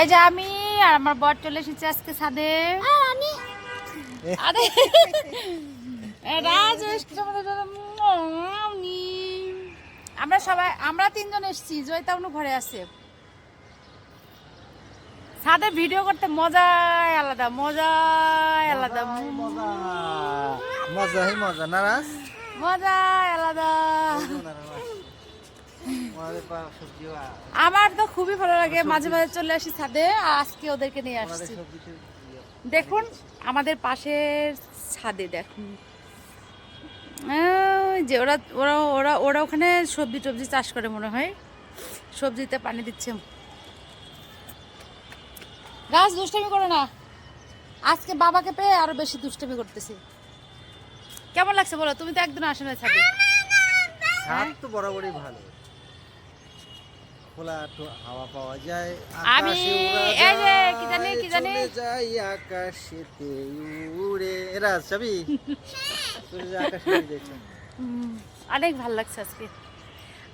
এই যে আমি আর আমার বর চলে এসেছি আজকে ছাদে। আমি। আরে রাজ। আমরা সবাই আমরা তিনজন এসেছি জয়িতা অনু ঘরে আছে। ছাদে ভিডিও করতে মজাই আলাদা মজাই আলাদা। মজা মজাই মজা। নারাজ মজাই আলাদা। আমার তো খুবই ভালো লাগে। মাঝে মাঝে চলে আসি ছাদে আজকে ওদেরকে নিয়ে আসছি। ইয়ে। দেখুন আমাদের পাশের ছাদে দেখুন। যে ওরা ওরা ওরা ওরা ওখানে সবজি টবজি চাষ করে মনে হয়। সবজিতে পানি দিচ্ছে। গাছ দুষ্টামি করে না। আজকে বাবাকে পেয়ে আরও বেশি দুষ্টামি করতেছি। কেমন লাগছে বলো? তুমি তো একদিন আসো না ছাদে। ছাদ তো বরাবরই ভালো। খোলা হাওয়া পাওয়া যায় আমি এই যে কি জানি, কি জানি? যাই আকাশেতে উড়ে। রাজ যাবি অনেক ভালো লাগছে আজকে।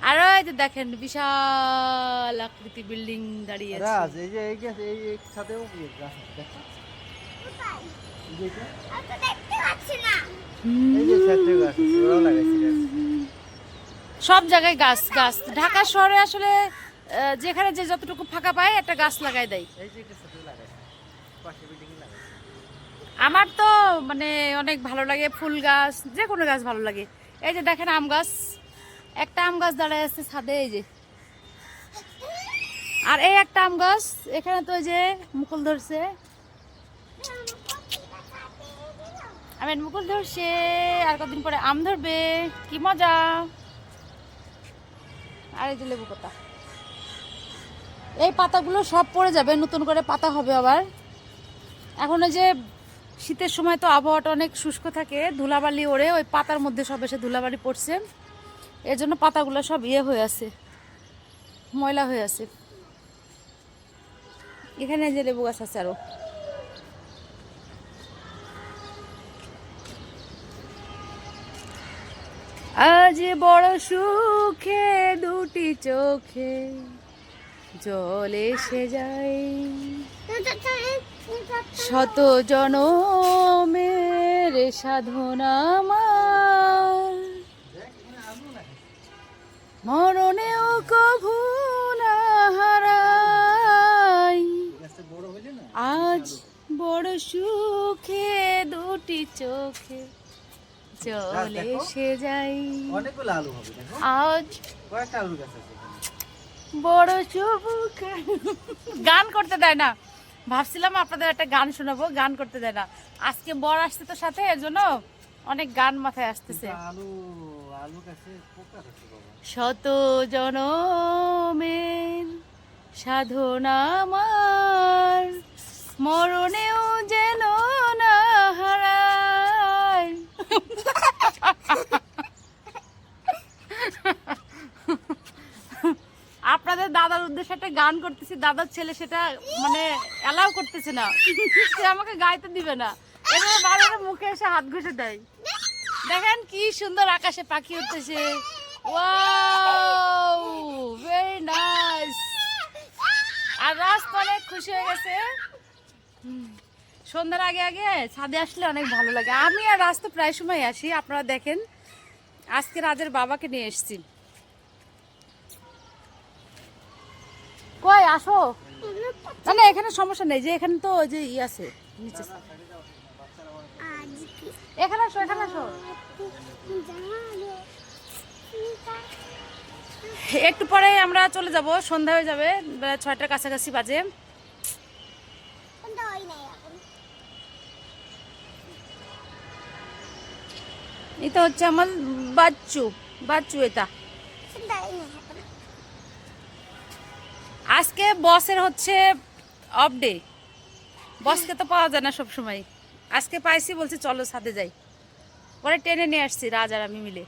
আর ওই যে দেখেন বিশাল আকৃতি বিল্ডিং দাঁড়িয়ে আছে। রাজ এই যে এই গাছ এই এই ছাদেও গাছ দেখো যে এটা, আমি তো দেখতে পাচ্ছি না এই যে ছাদে গাছ আছে, ওরাও লাগাইছে গাছ। সব জায়গায় গাছ গাছ। ঢাকা শহরে আসলে যেখানে যে যতটুকু ফাঁকা পায় একটা গাছ লাগাই দেয়। আমার তো মানে অনেক ভালো লাগে ফুল গাছ যে কোনো গাছ ভালো লাগে। এই যে দেখেন আম গাছ একটা আম গাছ দাঁড়ায় আছে ছাদে এই যে। আর এই একটা আম গাছ এখানে তো এই যে মুকুল ধরছে। আমি মুকুল ধরছে আর কদিন পরে আম ধরবে কি মজা। আর এই যে লেবু পাতা। এই পাতাগুলো সব পড়ে যাবে, নতুন করে পাতা হবে আবার। এখন ওই যে শীতের সময় তো আবহাওয়াটা অনেক শুষ্ক থাকে, ধুলাবালি ওড়ে, ওই পাতার মধ্যে সব এসে ধুলাবালি পড়ছে। এর জন্য পাতাগুলো সব ইয়ে হয়ে আছে, ময়লা হয়ে আছে। এখানে যে লেবু গাছ আছে আরও। আজ বড় সুখে দুটি চোখে জল এসে যায় শত জনমের সাধনা আমার। মরণেও কভু না হারাই। আজ বড় সুখে দুটি চোখে চলে। এসে যাই। আজ কয়েকটা আলু গাছ আছে। বড় গান করতে দেয় না। ভাবছিলাম আপনাদের একটা গান শোনাবো গান করতে দেয় না। আজকে বর আসছে তো সাথে এর জন্য অনেক গান মাথায় আসতেছে। শত জনমের সাধনা আমার মরণেও যেন না হারায় আপনাদের দাদার উদ্দেশ্যে একটা গান করতেছি, দাদার ছেলে সেটা মানে অ্যালাউ করতেছে না। সে আমাকে গাইতে দিবে না। এভাবে বারবার মুখে এসে হাত ঘষে দেয়। দেখেন কি সুন্দর আকাশে পাখি উঠতেছে। ওয়াও ভেরি নাইস আর রাস্তা অনেক খুশি হয়ে গেছে। সন্ধ্যার আগে আগে ছাদে আসলে অনেক ভালো লাগে। আমি আর রাস্তা প্রায় সময় আসি। আপনারা দেখেন, আজকে রাজের বাবাকে নিয়ে এসেছি। কই আসো। না না এখানে সমস্যা নেই যে এখানে তো ওই যে ই আছে নিচে এখানে আসো এখানে আসো। একটু পরে আমরা চলে যাব সন্ধ্যা হয়ে যাবে বেলা ছয়টার কাছাকাছি বাজে। এটা হচ্ছে আমার বাচ্চু বাচ্চু এটা। আজকে বসের হচ্ছে অফ ডে বসকে তো পাওয়া যায় না সবসময়। আজকে পাইছি বলছি, চলো সাথে যাই। পরে টেনে নিয়ে আসছি, রাজ আর আমি মিলে।